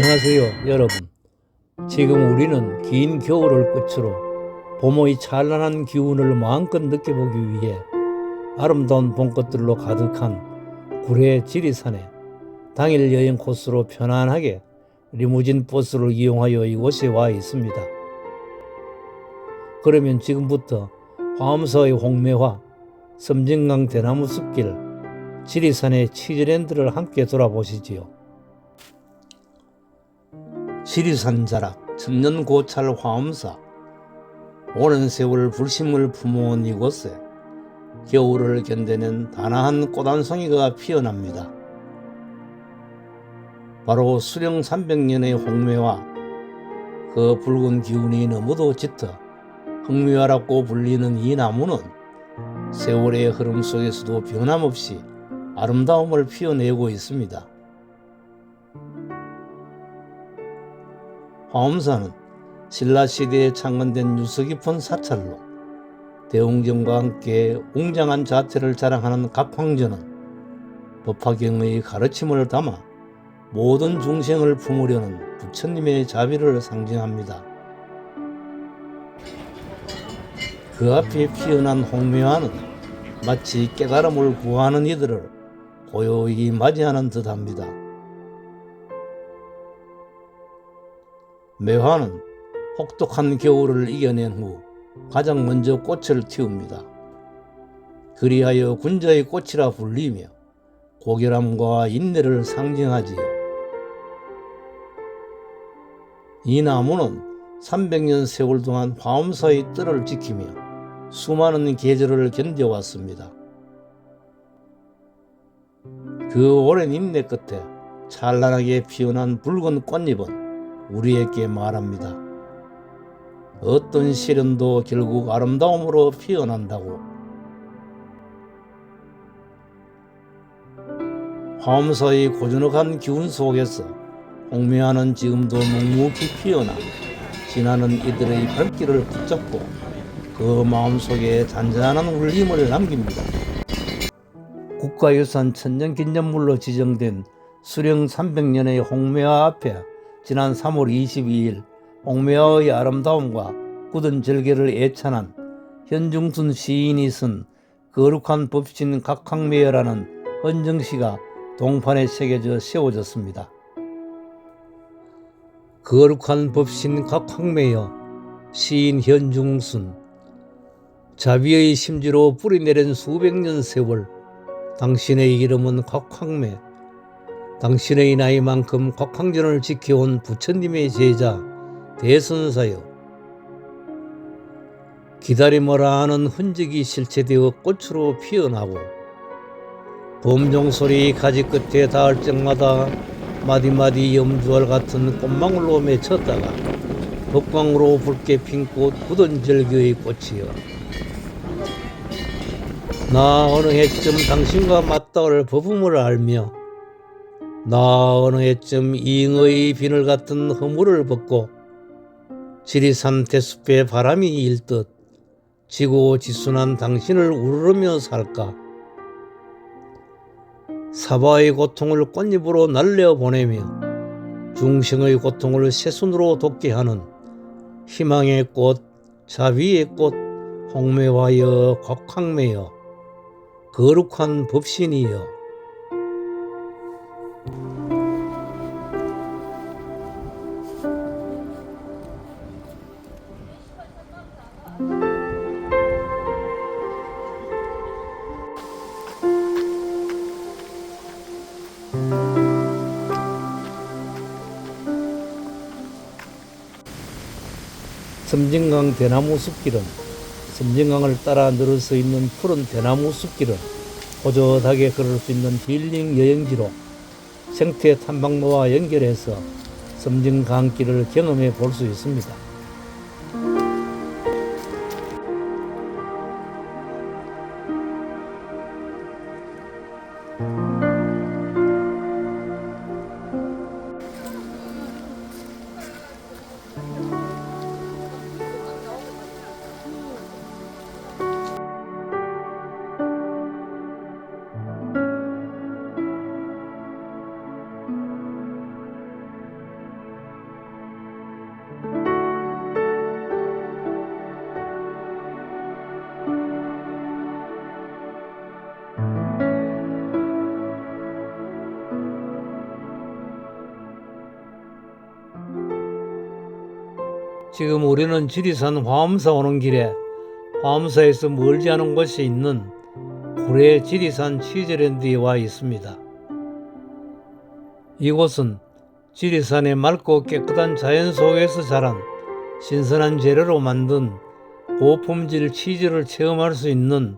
안녕하세요, 여러분. 지금 우리는 긴 겨울을 끝으로 봄의 찬란한 기운을 마음껏 느껴보기 위해 아름다운 봄꽃들로 가득한 구례 지리산에 당일 여행 코스로 편안하게 리무진 버스를 이용하여 이곳에 와 있습니다. 그러면 지금부터 화엄서의 홍매화, 섬진강 대나무 숲길, 지리산의 치즈랜드를 함께 돌아보시지요. 지리산 자락, 천년 고찰 화엄사, 오랜 세월 불심을 품어온 이곳에 겨울을 견디는 단아한 꽃한 송이가 피어납니다. 바로 수령 300년의 홍매화, 그 붉은 기운이 너무도 짙어 흥미화라고 불리는 이 나무는 세월의 흐름 속에서도 변함없이 아름다움을 피어내고 있습니다. 화엄사는 신라 시대에 창건된 유서 깊은 사찰로 대웅전과 함께 웅장한 자태를 자랑하는 각황전은 법화경의 가르침을 담아 모든 중생을 품으려는 부처님의 자비를 상징합니다. 그 앞에 피어난 홍매화는 마치 깨달음을 구하는 이들을 고요히 맞이하는 듯합니다. 매화는 혹독한 겨울을 이겨낸 후 가장 먼저 꽃을 틔웁니다. 그리하여 군자의 꽃이라 불리며 고결함과 인내를 상징하지요. 이 나무는 300년 세월 동안 화엄사의 뜰을 지키며 수많은 계절을 견뎌왔습니다. 그 오랜 인내 끝에 찬란하게 피어난 붉은 꽃잎은 우리에게 말합니다. 어떤 시련도 결국 아름다움으로 피어난다고. 화엄사의 고즈넉한 기운 속에서 홍매화는 지금도 묵묵히 피어나 지나는 이들의 발길을 붙잡고 그 마음속에 잔잔한 울림을 남깁니다. 국가유산 천년기념물로 지정된 수령 300년의 홍매화 앞에 지난 3월 22일 홍매화의 아름다움과 굳은 절개를 애찬한 현중순 시인이 쓴 거룩한 법신 각황매여라는 헌정시가 동판에 새겨져 세워졌습니다. 거룩한 법신 각황매여 시인 현중순 자비의 심지로 뿌리내린 수백 년 세월 당신의 이름은 곽황매 당신의 나이만큼 곽황전을 지켜온 부처님의 제자 대선사여 기다림어라 하는 흔적이 실체되어 꽃으로 피어나고 범종소리 가지 끝에 닿을 적마다 마디마디 염주알 같은 꽃망울로 맺혔다가 법광으로 붉게 핀 꽃 굳은 절기의 꽃이여. 나 어느 해쯤 당신과 맞닿을 법음을 알며 나 어느 해쯤 잉의 비늘 같은 허물을 벗고 지리산 대숲에 바람이 일듯 지고 지순한 당신을 우르르며 살까? 사바의 고통을 꽃잎으로 날려 보내며 중생의 고통을 새순으로 돋게 하는 희망의 꽃, 자비의 꽃, 홍매화여 곽황매여 거룩한 법신이여 섬진강 대나무 숲길은 섬진강을 따라 늘어서 있는 푸른 대나무 숲길은 호젓하게 걸을 수 있는 힐링 여행지로 생태 탐방로와 연결해서 섬진강길을 경험해 볼 수 있습니다. 지금 우리는 지리산 화엄사 오는 길에 화엄사에서 멀지 않은 곳에 있는 구례 지리산 치즈랜드에 와 있습니다. 이곳은 지리산의 맑고 깨끗한 자연 속에서 자란 신선한 재료로 만든 고품질 치즈를 체험할 수 있는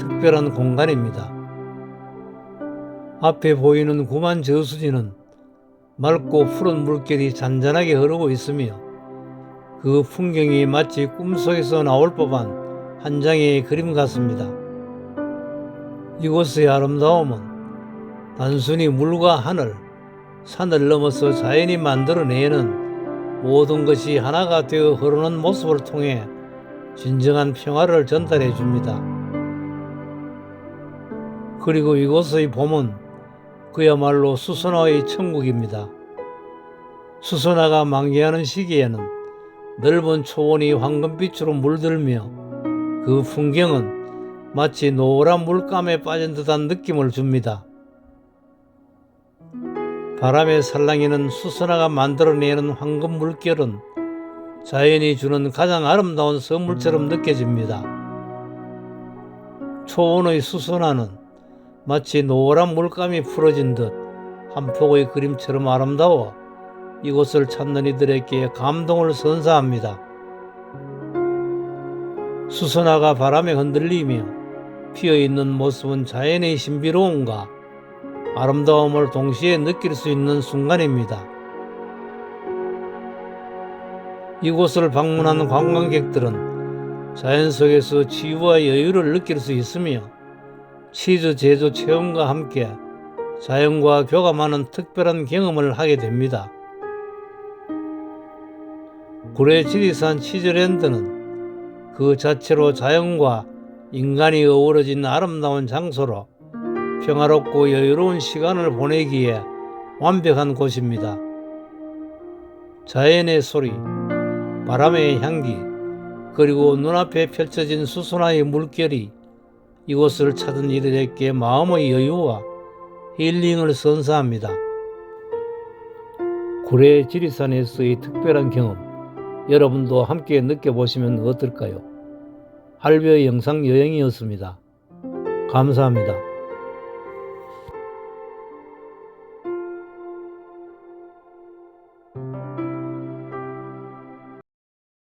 특별한 공간입니다. 앞에 보이는 구만 저수지는 맑고 푸른 물결이 잔잔하게 흐르고 있으며 그 풍경이 마치 꿈속에서 나올 법한 한 장의 그림 같습니다. 이곳의 아름다움은 단순히 물과 하늘, 산을 넘어서 자연이 만들어내는 모든 것이 하나가 되어 흐르는 모습을 통해 진정한 평화를 전달해 줍니다. 그리고 이곳의 봄은 그야말로 수선화의 천국입니다. 수선화가 만개하는 시기에는 넓은 초원이 황금빛으로 물들며 그 풍경은 마치 노란 물감에 빠진 듯한 느낌을 줍니다. 바람에 살랑이는 수선화가 만들어내는 황금 물결은 자연이 주는 가장 아름다운 선물처럼 느껴집니다. 초원의 수선화는 마치 노란 물감이 풀어진 듯 한 폭의 그림처럼 아름다워 이곳을 찾는 이들에게 감동을 선사합니다. 수선화가 바람에 흔들리며 피어 있는 모습은 자연의 신비로움과 아름다움을 동시에 느낄 수 있는 순간입니다. 이곳을 방문하는 관광객들은 자연 속에서 치유와 여유를 느낄 수 있으며 치즈 제조 체험과 함께 자연과 교감하는 특별한 경험을 하게 됩니다. 구례 지리산 치즈랜드는 그 자체로 자연과 인간이 어우러진 아름다운 장소로 평화롭고 여유로운 시간을 보내기에 완벽한 곳입니다. 자연의 소리, 바람의 향기, 그리고 눈앞에 펼쳐진 수선화의 물결이 이곳을 찾은 이들에게 마음의 여유와 힐링을 선사합니다. 구례 지리산에서의 특별한 경험, 여러분도 함께 느껴보시면 어떨까요? 할배의 영상 여행이었습니다. 감사합니다.